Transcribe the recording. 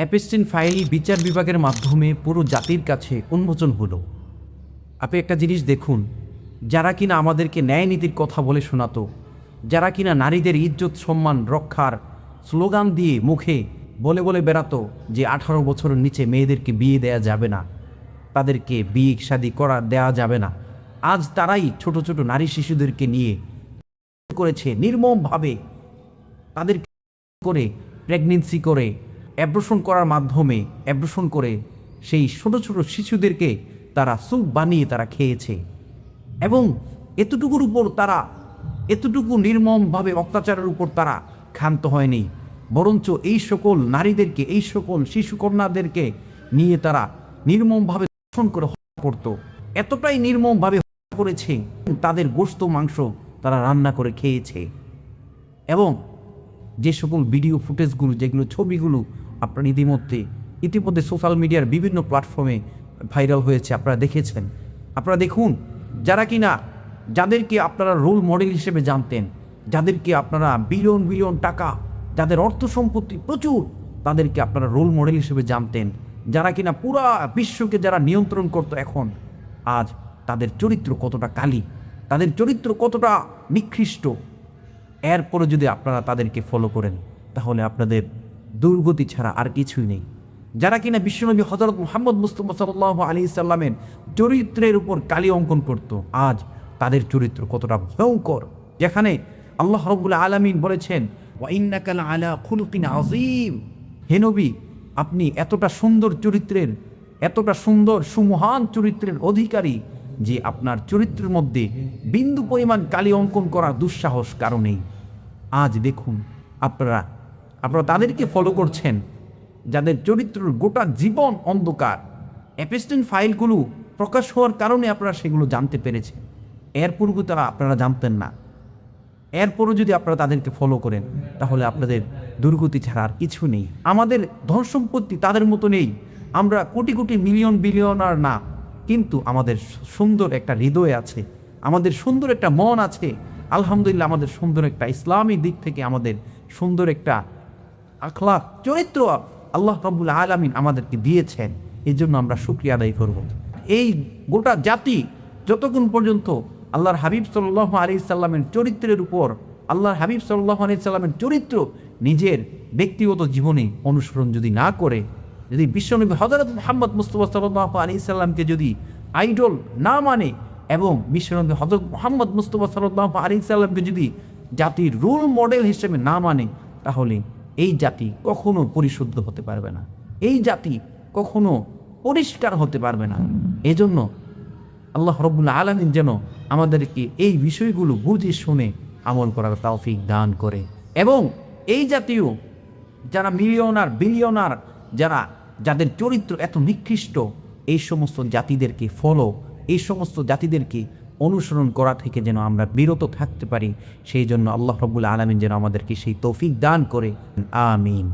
অ্যাপেস্টিন file বিচার বিভাগের মাধ্যমে পুরো জাতির কাছে উন্মোচন হলো। আপনি একটা জিনিস দেখুন, যারা কিনা আমাদেরকে ন্যায় নীতির কথা বলে শোনাতো, যারা কিনা নারীদের ইজ্জত, সম্মান, রক্ষার স্লোগান দিয়ে মুখে বলে বলে বেড়াতো যে আঠারো বছরের নিচে মেয়েদেরকে বিয়ে দেয়া যাবে না, তাদেরকে বিয়ে শাদি করা দেয়া যাবে না। আজ তারাই ছোট ছোট নারী শিশুদেরকে নিয়ে করেছে নির্মমভাবে। তাদের করে প্রেগনেন্সি করে অ্যাব্রোশন করার মাধ্যমে অ্যাব্রোশন করে সেই ছোট ছোট শিশুদেরকে তারা স্যুপ বানিয়ে তারা খেয়েছে। এবং এতটুকুর উপর তারা এতটুকু নির্মমভাবে অত্যাচারের উপর তারা ক্ষান্ত হয়নি। বরঞ্চ এই সকল নারীদেরকে, এই সকল শিশু কন্যাদেরকে নিয়ে তারা নির্মমভাবে ধর্ষণ করে হত্যা করত। এতটাই নির্মমভাবে হত্যা করেছে, তাদের গোস্ত মাংস তারা রান্না করে খেয়েছে। এবং যে সকল ভিডিও ফুটেজগুলো, যেগুলো ছবিগুলো আপনারা ইতিমধ্যে ইতিমধ্যে সোশ্যাল মিডিয়ার বিভিন্ন প্ল্যাটফর্মে ভাইরাল হয়েছে, আপনারা দেখেছেন। আপনারা দেখুন, যারা কিনা যাদেরকে আপনারা রোল মডেল হিসেবে জানতেন, যাদেরকে আপনারা বিলিয়ন বিলিয়ন টাকা, যাদের অর্থ সম্পত্তি প্রচুর, তাদেরকে আপনারা রোল মডেল হিসেবে জানতেন। যারা কিনা পুরা বিশ্বকে যারা নিয়ন্ত্রণ করতো এখন, আজ তাদের চরিত্র কতটা কালি, তাদের চরিত্র কতটা নিকৃষ্ট এরপরে যদি আপনারা তাদেরকে ফলো করেন, তাহলে আপনাদের দুর্গতি ছাড়া আর কিছুই নেই। যারা কিনা বিশ্বনবী হজরত মোহাম্মদ মুস্তফা সাল্লাহ আলী সাল্লামের চরিত্রের উপর কালি অঙ্কন করত, আজ তাদের চরিত্র কতটা ভয়ঙ্কর। যেখানে আল্লাহ রবুল্লা আলমিন বলেছেন ওয়াইন্নাকাল আলা আজিম হে আপনি এতটা সুন্দর চরিত্রের, এতটা সুন্দর সুমহান চরিত্রের অধিকারী যে আপনার চরিত্রের মধ্যে বিন্দু পরিমাণ কালি অঙ্কন করার দুঃসাহস কারণেই আজ দেখুন, আপনারা আপনারা তাদেরকে ফলো করছেন, যাদের চরিত্রের গোটা জীবন অন্ধকার। অ্যাপেস্টেন্ট ফাইলগুলো প্রকাশ হওয়ার কারণে আপনারা সেগুলো জানতে পেরেছেন। এর তারা আপনারা জানতেন না। এরপরও যদি আপনারা তাদেরকে ফলো করেন, তাহলে আপনাদের দুর্গতি ছাড়া আর কিছু নেই। আমাদের ধন সম্পত্তি তাদের মতো নেই। আমরা কোটি কোটি মিলিয়ন বিলিয়ন আর না, কিন্তু আমাদের সুন্দর একটা হৃদয় আছে, আমাদের সুন্দর একটা মন আছে। আলহামদুলিল্লাহ, আমাদের সুন্দর একটা ইসলামী দিক থেকে আমাদের সুন্দর একটা আখলাক চরিত্র আল্লাহ রব্বুল আলমিন আমাদেরকে দিয়েছেন। এই জন্য আমরা শুক্রিয়া আদায় করব। এই গোটা জাতি যতক্ষণ পর্যন্ত আল্লাহর হাবিব সাল্লাহ আলি সাল্লামের চরিত্রের উপর, আল্লাহর হাবিব সাল্লাহ আলি সাল্লামের চরিত্র নিজের ব্যক্তিগত জীবনে অনুসরণ যদি না করে, যদি বিশ্বনবী হজরত মোহাম্মদ মুস্তফা সাল্লাহ আলি সাল্লামকে যদি আইডল না মানে এবং বিশ্বনবী হজরত মোহাম্মদ মুস্তফা সাল্লাহ আলি সাল্লামকে যদি জাতির রোল মডেল হিসেবে না মানে তাহলে এই জাতি কখনো পরিশুদ্ধ হতে পারবে না। এই জাতি কখনো পরিষ্কার হতে পারবে না। এজন্য আল্লাহ রব্বুল্লা আলমিন যেন আমাদেরকে এই বিষয়গুলো বুঝে শুনে আমল করার তৌফিক দান করে। এবং এই জাতীয় যারা মিলিয়নার, বিলিয়নার, যারা যাদের চরিত্র এত নিকৃষ্ট, এই সমস্ত জাতিদেরকে ফলো এই সমস্ত জাতিদেরকে অনুসরণ করা থেকে যেন আমরা বিরত থাকতে পারি, সেই জন্য আল্লাহ রবুল আলমিন যেন আমাদেরকে সেই তৌফিক দান করে। আমিন।